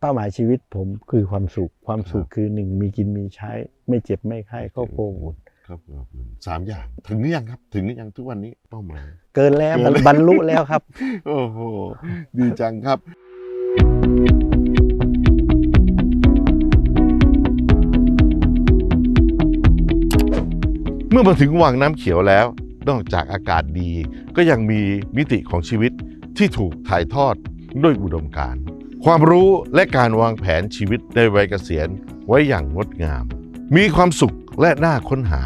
เป้าหมายชีวิตผมคือความสุข ความสุขคือหนึ่งมีกินมีใช้ ไม่เจ็บไม่ไข้ครอบครัวอบอุ่นครับครับสามอย่างถึงหรือยังครับ ถึงหรือยังทุกวันนี้เป้าหมายเกินแล้วเกินแล้วบรรลุแล้วครับ โอ้โหดีจังครับเมื่อมาถึงวังน้ำเขียวแล้ว นอกจากอากาศดี ก็ยังมีมิติของชีวิตที่ถูกถ่ายทอดด้วยอุดมการณ์ ความรู้และการวางแผนชีวิตในวัยเกษียณไว้อย่างงดงาม มีความสุขและน่าค้นหา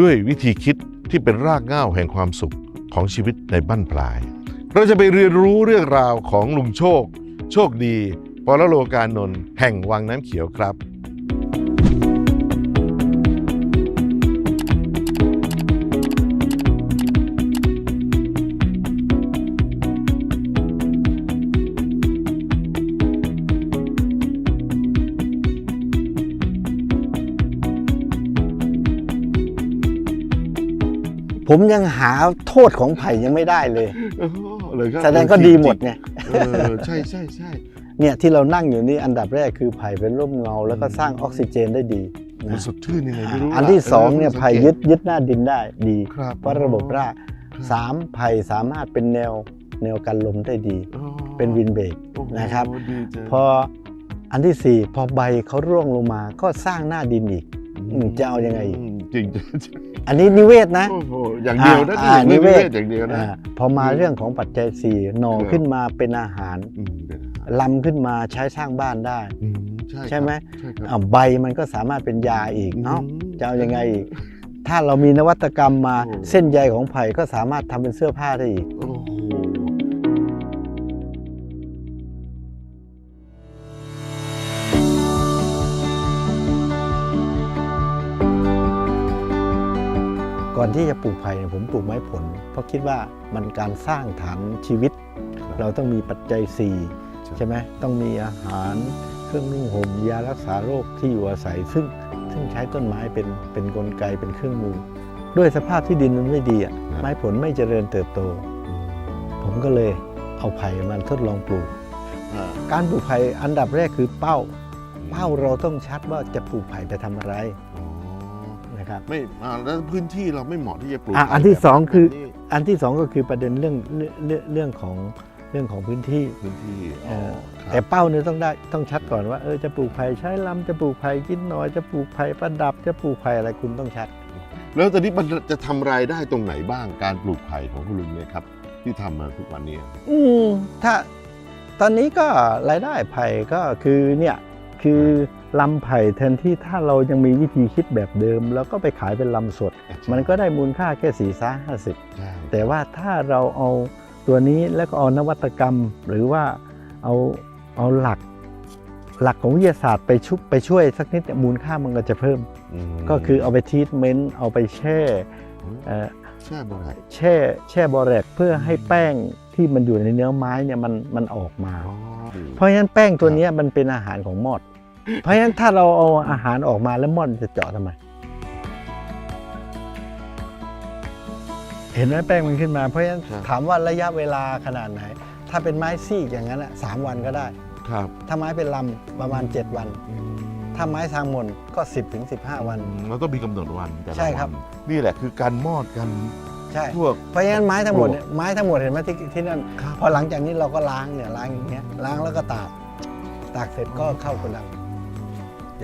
ด้วยวิธีคิดที่เป็นรากเหง้าแห่งความสุขของชีวิตในบั้นปลาย เราจะไปเรียนรู้เรื่องราวของลุงโชค โชคดีปรโลกานนท์แห่งวังน้ำเขียวครับ ผมยังหาโทษของไผ่ยังไม่ได้เลยอ๋อเลยครับแสดงก็ดีหมดไงเออใช่ใช่ใช่เนี่ยที่เรานั่งอยู่นี่อันดับแรกคือไผ่เป็นร่มเงา แล้วก็สร้างออกซิเจนได้ดีมันนะสดชื่นยังไงไม่รู้อันที่สองเนี่ยออไผ่ยึดยึดหน้าดินได้ดีครับเพราะระบบรากครับสามไผ่สามารถเป็นแนวแนวกันลมได้ดี อ๋อเป็นวินเบรก โอ้โหนะครับ ดีจังพออันที่สี่พอใบเขาร่วงลงมาก็สร้างหน้าดินอีก อืมจะเอายังไงอีก มจริงจริง อันนี้นิเวศนะโอ้โหอย่างเดียวนะอ่านี่นิเวศอย่างเดียวนะอาพอมาเรื่องของปัจจัยสี่หน่อครับขึ้นมาเป็นอาหารอืมเป็นอาหารลำขึ้นมาใช้สร้างบ้านได้อืมใช่ใช่ไหมครับใช่ครับอ่าใบมันก็สามารถเป็นยาอีกเอ้าอืมจะเอายังไงอีกถ้าเรามีนวัตกรรมมาโอ้เส้นใยของไผ่ก็สามารถทำเป็นเสื้อผ้าได้อีก ก่อนที่จะปลูกไผ่เนี่ยผมปลูกไม้ผล เพราะคิดว่ามันการสร้างฐานชีวิต เราต้องมีปัจจัยสี่ใช่ไหมต้องมีอาหารเครื่องนุ่งห่มยารักษาโรคที่อยู่อาศัย ซึ่งซึ่งใช้ต้นไม้เป็นเป็นกลไกเป็นเครื่องมือ ด้วยสภาพที่ดินมันไม่ดีอะไม้ผลไม่เจริญเติบโตอืมผมก็เลยเอาไผ่มันทดลองปลูกอ่าการปลูกไผ่อันดับแรกคือเป้า เป้าเราต้องชัดว่าจะปลูกไผ่ไปทำอะไรอ๋อนะ ครับไม่อ่าแล้วพื้นที่เราไม่เหมาะที่จะปลูกอะไผ่อันที่แบบสองคือ แบบนี้อันที่สองก็คือประเด็นเรื่องเรื่องเรื่องเรื่องของเรื่องของพื้นที่ พื้นที่เอ่อ๋ออครับแต่เป้าเนี่ยต้องได้ต้องชัดก่อนว่าเออจะปลูกไผ่ใช้ลำจะปลูกไผ่กินหน่อยจะปลูกไผ่ประดับจะปลูกไผ่อะไรคุณต้องชัด แล้วตอนนี้มันจะทำรายได้ตรงไหนบ้างการปลูกไผ่ของคุณลุงเนี่ยครับ ที่ทำมาทุกวันนี้ อืมถ้าตอนนี้ก็รายได้ไผ่ก็คือเนี่ยคือ ลำไผ่แทนที่ถ้าเรายังมีวิธีคิดแบบเดิม แล้วก็ไปขายเป็นลำสด มันก็ได้มูลค่าแค่สี่ซ่าห้าสิบใช่แต่ว่าถ้าเราเอาตัวนี้แล้วก็เอานวัตกรรม หรือว่าเอาเอาหลักหลักของวิทยาศาสตร์ไปชุบไปช่วยสักนิดเนี่ยมูลค่ามันก็จะเพิ่มมก็คือเอาไปทรีทเมนต์เอาไปแช่เอ่อใช่บ่ได้แช่แช่บอแรกเพื่อให้แป้งที่มันอยู่ในเนื้อไม้เนี่ยมันมันออกมาอ๋อเพราะฉะนั้นแป้งตัวเนี้ยมันเป็นอาหารของมอด เพราะฉะนั้นถ้าเราเอาอาหารออกมาแล้วมอดจะเจาะทำไม เห็นไหมแป้งมันขึ้นมา เพราะฉะนั้นถามว่าระยะเวลาขนาดไหน ถ้าเป็นไม้ซีกอย่างนั้นอะสามวันก็ได้ ครับถ้าไม้เป็นลำประมาณ 7 วันถ้าไม้ทางมนก็ 10ถึง15 วัน เราต้องมีกำหนดวันแต่ละใช่ครับ วันนี่แหละคือการมอดกันใช่ พวก เพราะฉะนั้นไม้ทั้งหมดเนี่ยไม้ทั้งหมดเห็นไหมที่ที่นั่น ครับ พอหลังจากนี้เราก็ล้างเนี่ยล้างอย่างเงี้ยล้างแล้วก็ตาก ตากเสร็จก็เข้าโกดังเ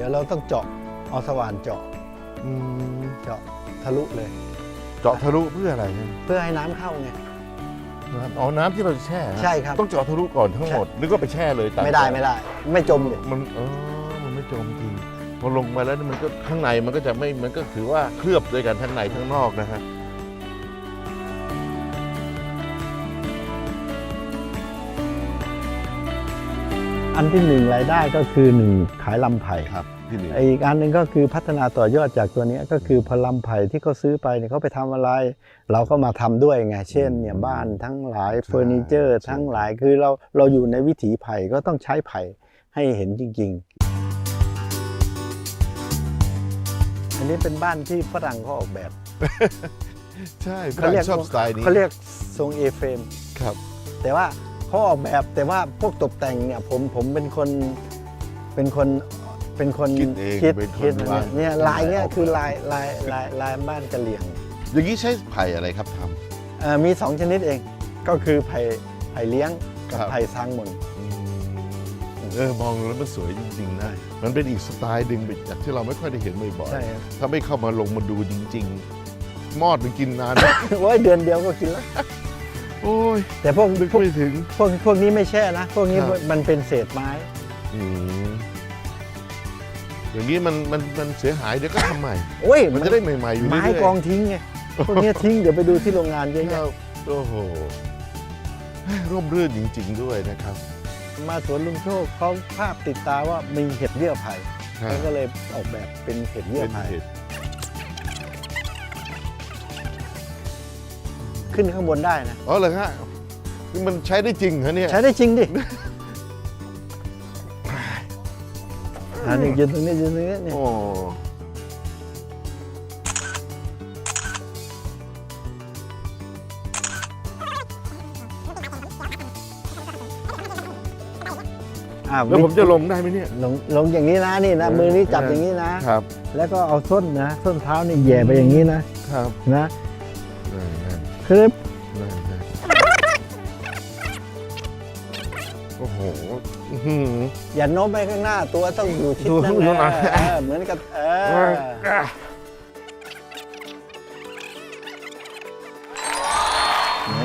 ดี๋ยวเราต้องเจาะเอาสว่านเจาะอืมเจาะทะลุเลย เจาะทะลุเพื่ออะไรเนี่ยเพื่อให้น้ำเข้าไงอ๋อน้ำที่เราจะแช่ฮะใช่ครับ ต้องเจาะทะลุก่อนทั้งหมดหรือก็ไปแช่เลยตาไม่ได้ไม่ได้ ไม่จมดิมันเออมันไม่จมจริงพอลงมาแล้วมันก็ข้างในมันก็จะไม่มันก็ถือว่าเคลือบด้วยกันทั้งในทั้งนอกนะฮะ อันที่หนึ่งรายได้ก็คือหนึ่งขายลำไผ่ครับพี่หนึ่งอีกอันหนึ่งก็คือพัฒนาต่อยอดจากตัวเนี้ยก็คือพอลำไผ่ที่เขาซื้อไปเนี่ยเขาไปทำอะไร เราก็มาทำด้วยไงเช่นเนี่ยบ้านทั้งหลายเฟอร์นิเจอร์ ทั้งหลายคือเราเราอยู่ในวิถีไผ่ก็ต้องใช้ไผ่ให้เห็นจริง ๆ อันนี้เป็นบ้านที่ฝรั่งเขาออกแบบ ใช่เขาเรียกชอบสไตล์นี้เขาเรียกทรงเอเฟรมครับ แต่ว่า เขาออกแบบแต่ว่าพวกตกแต่งเนี่ยผมผมเป็นคนเป็นคนเป็นคนคิดเองคิดเป็นคนคิดวาดเนี่ยลายเนี่ยออกแบบคือลายลายลายลายบ้านกะเหรี่ยงอย่างนี้ใช้ไผ่อะไรครับท เอ่อมีสองชนิดเองก็คือไผ่ไผ่เลี้ยงกับครับไผ่ซางมนำเออมองแล้วมันสวยจริงๆนะมันเป็นอีกสไตล์หนึ่งแบบที่เราไม่ค่อยได้เห็นบ่อยใช่ครับ ๆถ้าไม่เข้ามาลงมาดูจริง ๆ มอดมันกินนานนะ โอ้ยเดือนเดียวก็กินแล้ว โอ้ยแต่พวกนึกพวกไม่ถึง พวกพวกนี้ไม่แช่นะ พวกนี้ครับ มันเป็นเศษไม้ อืมอย่างนี้มันมันมันเสียหายเดี๋ยวก็ทำใหม่ โอ้ยมันจะได้ใหม่ๆอยู่เรื่ไม้อยๆกองทิ้งไง พวกนี้ทิ้งเดี๋ยวไปดูที่โรงงานเยอะคแยะรับโอ้โหร่มรื่นจริง ๆ ด้วยนะครับมาสวนลุงโชคเขาภาพติดตาว่ามีเห็ดเยื่อไผ่ครับเขาก็เลยออกแบบเป็นเห็ดเยื่อเป็นไผ่ เหตุ ขึ้นข้างบนได้นะอ๋อเหรอฮะนี่มันใช้ได้จริงเหรอเนี่ยใช้ได้จริงดิอันนี้ยืนตรงนี้ยืนตรงนี้นี่โอ้อ่าแล้วผมจะลงได้ไหมเนี่ยลงลงอย่างนี้นะนี่นะเออมือนี้จับเออออย่างนี้นะครับ แล้วก็เอาส้นนะส้นเท้านี่แหย่ไปอย่างนี้นะครับนะ นั่นนั่นคือนั่นนั่นโอ้โหอื้อหือ อย่าโน้มไปข้างหน้าตัวต้องอยู่ทิศดูนั้นดูหน่นะอยเออเหมือนกับเออเนี่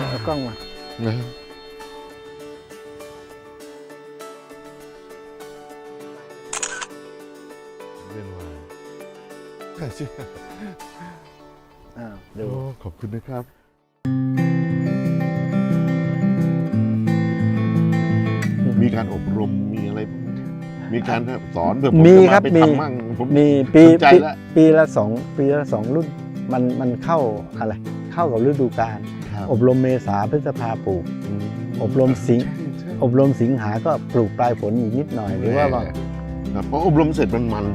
ยเอากล้องมานะเล่นวายใช่อ่าดู โอ้ขอบคุณนะครับ การอบรมมีอะไร มีการสอนเผื่อผมมีจะครับไปมี ทำมั่งผมมีปีสนใจปีแล้วปีละสองปีละสองรุ่นมันมันเข้าอะไรเข้ากับฤดูกาลครับอบรมเมษาพฤษภาปลูกมอบรมสิงใช่ใช่อบรมสิงหาก็ปลูกปลายฝนอีกนิดหน่อยหรือว่าว่าครับเพราะอบรมเสร็จมันมัน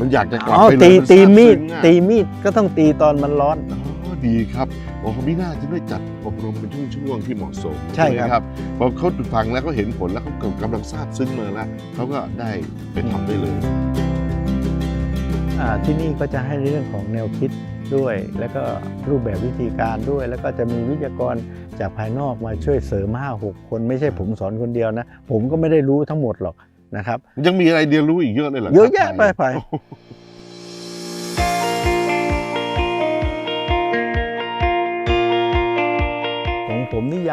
มันอยากจะกลับอ๋อไปเลยตีนตีซาบมีดซึ้งอะตีมีดก็ต้องตีตอนมันร้อน อ๋อ ดีครับโอ้มีหน้าจะได้จัดอบรมเป็นช่วงๆที่เหมาะสมใช่ไหมครับพอเขาฟังแล้วเขาเห็นผลแล้วเขากำลังทราบซึ้งมาแล้วเขาก็ได้ไปทำได้เลย อ่าที่นี่ก็จะให้ในเรื่องของแนวคิดด้วย แล้วก็รูปแบบวิธีการด้วย แล้วก็จะมีวิทยากรจากภายนอกมาช่วยเสริม 5 6 คนไม่ใช่ผมสอนคนเดียวนะ ผมก็ไม่ได้รู้ทั้งหมดหรอกนะครับ ยังมีอะไรเรียนรู้อีกเยอะเลยเหรอครับเยอะแยะไปไป โอ้โห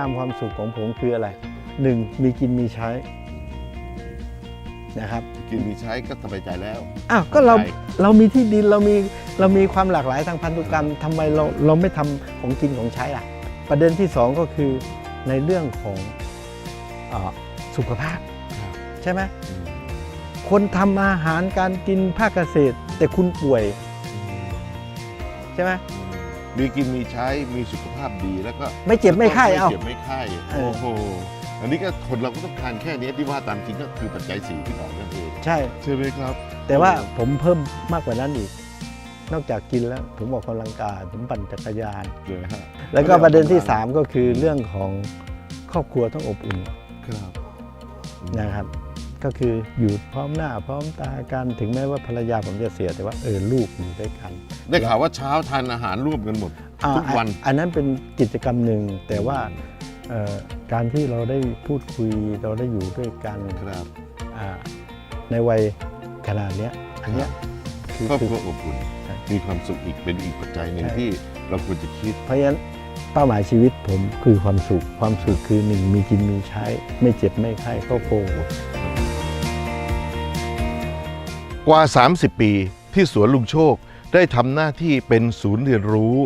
ามความสุขของผมคืออะไรหนึ่งมีกินมีใช้นะครับกินมีใช้ก็สบายใจแล้วอ้าวก็เราใช่เรามีที่ดินเรามีเรามีความหลากหลายทางพันธุกรรมทำไมเราเราไม่ทำของกินของใช้ล่ะ ประเด็นที่สองก็คือในเรื่องของอาสุขภาพครับใช่ไหมอืมคนทำอาหารการกินภาคเกษตร แต่คุณป่วย ใช่ไหม มีกินมีใช้มีสุขภาพดีแล้วก็ไม่เจ็บไม่ไข้เอาเจ็บไม่ไข้เออโอ้โหอันนี้ก็คนเราก็ต้องการแค่นี้ที่ว่าตามจริงก็คือปัจจัยสี่ที่บอกนั่นเองใช่ ใช่ไหมครับ แต่ว่าผมเพิ่มมากกว่านั้นอีก นอกจากกินแล้ว ผมออกกำลังกายผมปั่นจักรยาน เลยฮะแล้วก็ประเด็นที่ 3 ก็คือเรื่องของครอบครัวต้องอบอุ่นครับ นะครับ ก็คืออยู่พร้อมหน้าพร้อมตากันถึงแม้ว่าภรรยาผมจะเสียแต่ว่าเออลูกอยู่ด้วยกัน ได้ข่าวว่าเช้าทานอาหารร่วมกันหมดอ่าทุกวัน อันนั้นเป็นกิจกรรมหนึ่งแต่ว่าเอ่อการที่เราได้พูดคุยเราได้อยู่ด้วยกันครับอ่าในวัยขนาดเนี้ยอันเนี้ยคือครอบคือครัวอบอุ่นใช่มีความสุขอีกเป็นอีกปัจจัยหนึ่งใช่ที่เราควรจะคิด เพราะฉะนั้นเป้าหมายชีวิตผมคือความสุข ความสุขคือหนึ่งมีกินมีใช้ ไม่เจ็บไม่ไข้ก็โกง กว่า 30 ปีที่สวนลุงโชคได้ทำหน้าที่เป็นศูนย์เรียนรู้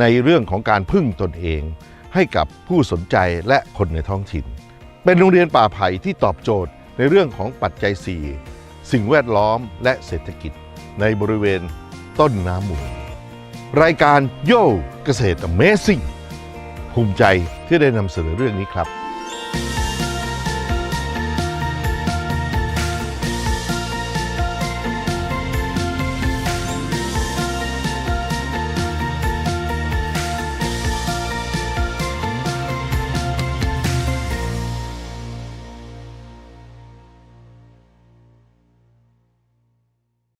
ในเรื่องของการพึ่งตนเอง ให้กับผู้สนใจและคนในท้องถิ่น เป็นโรงเรียนป่าไผ่ที่ตอบโจทย์ในเรื่องของปัจจัย 4 สิ่งแวดล้อมและเศรษฐกิจ ในบริเวณต้นน้ำมูล รายการโย่เกษตร Amazing ภูมิใจที่ได้นำเสนอเรื่องนี้ครับ